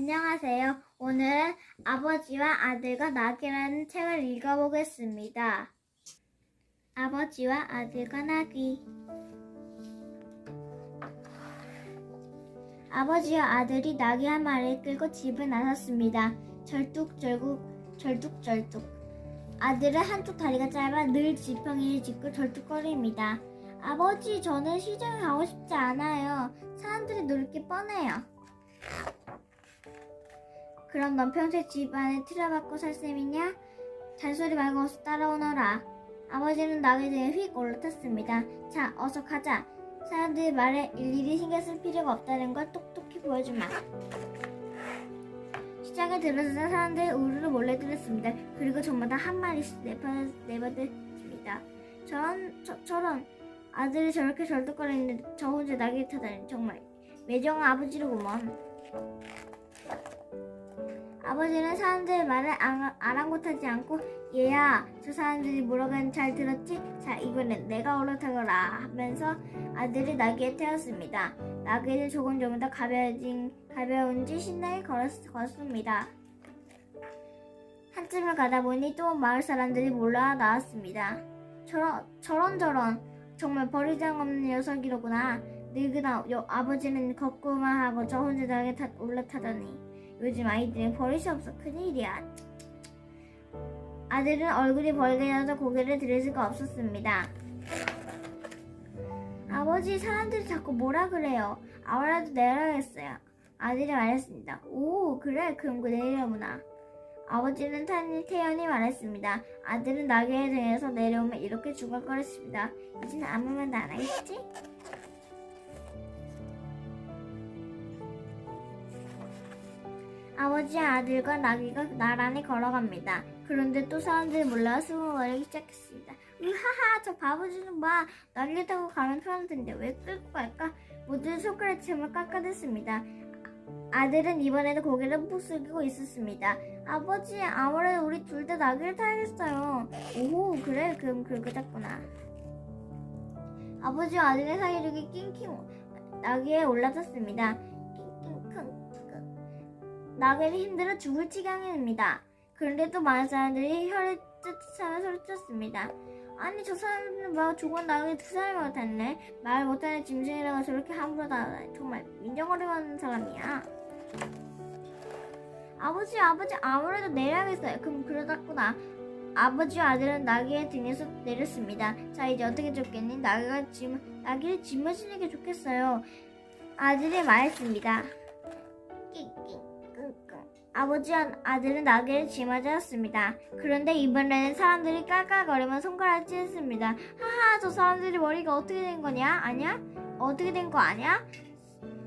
안녕하세요. 오늘은 아버지와 아들과 낙이라는 책을 읽어보겠습니다. 아버지와 아들과 낙이 아버지와 아들이 낙이 한 마리를 끌고 집을 나섰습니다. 절뚝절뚝 절뚝절뚝 아들은 한쪽 다리가 짧아 늘 지팡이를 짚고 절뚝거립니다. 아버지, 저는 시장에 가고 싶지 않아요. 사람들이 놀게 뻔해요. 그럼 넌 평생 집 안에 틀어박고 살 셈이냐? 잔소리 말고 어서 따라오너라. 아버지는 낙에 대해 휙 올라탔습니다. 자, 어서 가자. 사람들의 말에 일일이 신경 쓸 필요가 없다는 걸 똑똑히 보여주마. 시장에 들어서자 사람들이 우르르 몰래 들었습니다. 그리고 전마다 한 마리씩 내받, 내받았습니다. 저런, 저, 저런, 아들이 저렇게 절뚝거리는데 저 혼자 낙에 타다니 정말 매정한 아버지로구먼. 아버지는 사람들의 말을 아- 아랑곳하지 않고 얘야 저 사람들이 뭐라고 잘 들었지? 자 이번엔 내가 올라타거라 하면서 아들을 나귀에 태웠습니다. 나귀는 조금 더 가벼워진, 가벼운지 신나게 걸었, 걷습니다. 한쯤을 가다 보니 또 마을 사람들이 몰라 나왔습니다. 저런 저런 저런 정말 버리장 없는 녀석이로구나. 늙으나 여, 아버지는 걷고만 하고 저 혼자 나게 타, 올라타더니 요즘 아이들은 버릇이 없어 큰일이야. 아들은 얼굴이 벌게져서 고개를 들을 수가 없었습니다. 아버지 사람들이 자꾸 뭐라 그래요. 아무래도 내려야겠어요. 아들이 말했습니다. 오 그래 그럼 그 내려오나. 아버지는 탄 태연이 말했습니다. 아들은 나귀에 등에서 내려오면 이렇게 중얼거렸습니다. 이제는 아무 말도 안 하겠지? 아버지와 아들과 나귀가 나란히 걸어갑니다. 그런데 또 사람들이 몰라 수고거리기 시작했습니다. 으하하 저 바보지는 봐 나귀를 타고 가면 편할 텐데 왜 끌고 갈까? 모두 손가락침을 깎아댔습니다. 아들은 이번에도 고개를 푹 숙이고 있었습니다. 아버지 아무래도 우리 둘 다 나귀를 타야겠어요. 오호 그래 그럼 됐구나. 아버지와 아들의 사이를 낑낑 나귀에 올라탔습니다. 나귀는 힘들어 죽을 지경입니다. 그런데 또 많은 사람들이 혀를 뜯으며 소리쳤습니다. 아니 저 사람들은 막 죽은 나귀 두 사람이 같았네. 말 못하는 짐승이라고 저렇게 함부로 다다니 정말 민정어리하는 사람이야. 아버지 아버지 아무래도 내려야겠어요. 그럼 그러다구나. 아버지와 아들은 나귀의 등에서 내렸습니다. 자 이제 어떻게 쫓겠니? 나귀가 짐 나귀를 짊어지는 게 좋겠어요. 아들이 말했습니다. 낑낑 아버지와 아들은 나귀를 짊어졌습니다. 그런데 이번에는 사람들이 깔깔거리며 손가락을 찌었습니다. 하하 저 사람들이 머리가 어떻게 된 거냐? 아냐? 어떻게 된 거 아냐?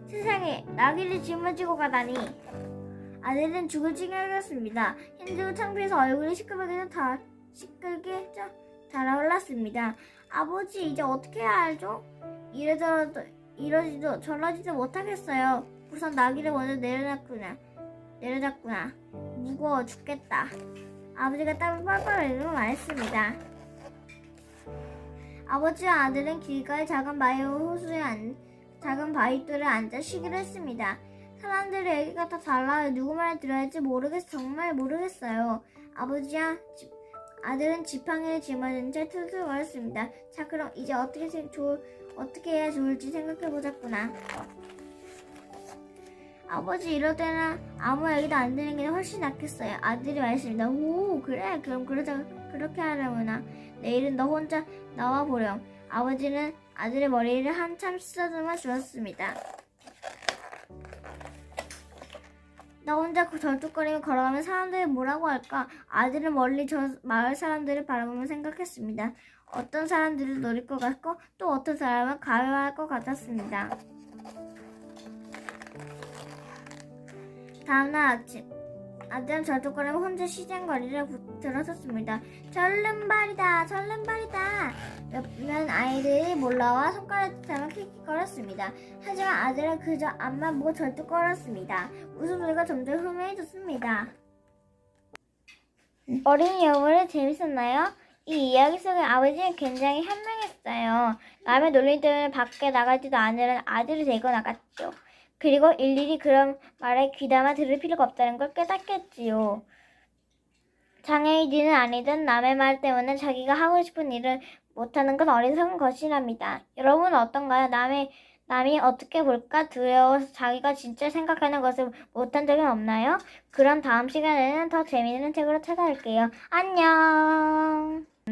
세상에 나귀를 짊어지고 가다니. 아들은 죽을 지경이었습니다. 힘들고 창피해서 얼굴이 시끄럽게 다 시끌게 짜- 달아올랐습니다. 아버지 이제 어떻게 해야 알죠? 이러저러도 이러지도 저러지도 못하겠어요. 우선 나귀를 먼저 내려놨구나. 내려놨구나. 무거워 죽겠다. 아버지가 땀을 뻘뻘 흘리고 말했습니다. 아버지와 아들은 길가의 작은 바위 호수에 앉, 작은 바위돌에 앉아 쉬기로 했습니다. 사람들의 얘기가 다 달라요. 누구 말을 들어야 할지 모르겠, 정말 모르겠어요. 아버지와 집- 아들은 지팡이를 짊어진 채 툴툴거렸습니다. 자, 그럼 이제 어떻게, 생- 좋- 어떻게 해야 좋을지 생각해보자꾸나. 아버지 이럴 때는 아무 얘기도 안 듣는 게 훨씬 낫겠어요. 아들이 말했습니다. 오 그래 그럼 그러자 그렇게 하려구나. 내일은 너 혼자 나와 보렴. 아버지는 아들의 머리를 한참 쓰다듬어 주었습니다. 나 혼자 그 절뚝거리며 걸어가면 사람들이 뭐라고 할까? 아들은 멀리 저 마을 사람들을 바라보며 생각했습니다. 어떤 사람들을 노릴 것 같고 또 어떤 사람은 가요할 것 같았습니다. 다음날 아침 아들은 절뚝거리며 혼자 시장거리를 부- 들어섰습니다. 절름발이다 절름발이다 몇몇 아이들이 몰라와 손가락질 하며 킥킥거렸습니다. 하지만 아들은 그저 앞만 보고 절뚝거렸습니다. 웃음소리가 점점 흐뭇해졌습니다. 어린이 여러분 재밌었나요? 이 이야기 속에 아버지는 굉장히 현명했어요. 남의 논리 때문에 밖에 나가지도 않으려는 아들을 데리고 나갔죠. 그리고 일일이 그런 말에 귀담아 들을 필요가 없다는 걸 깨닫겠지요. 장애인이든 아니든 남의 말 때문에 자기가 하고 싶은 일을 못하는 건 어리석은 것이랍니다. 여러분은 어떤가요? 남의 남이 어떻게 볼까 두려워서 자기가 진짜 생각하는 것을 못한 적은 없나요? 그럼 다음 시간에는 더 재미있는 책으로 찾아올게요. 안녕.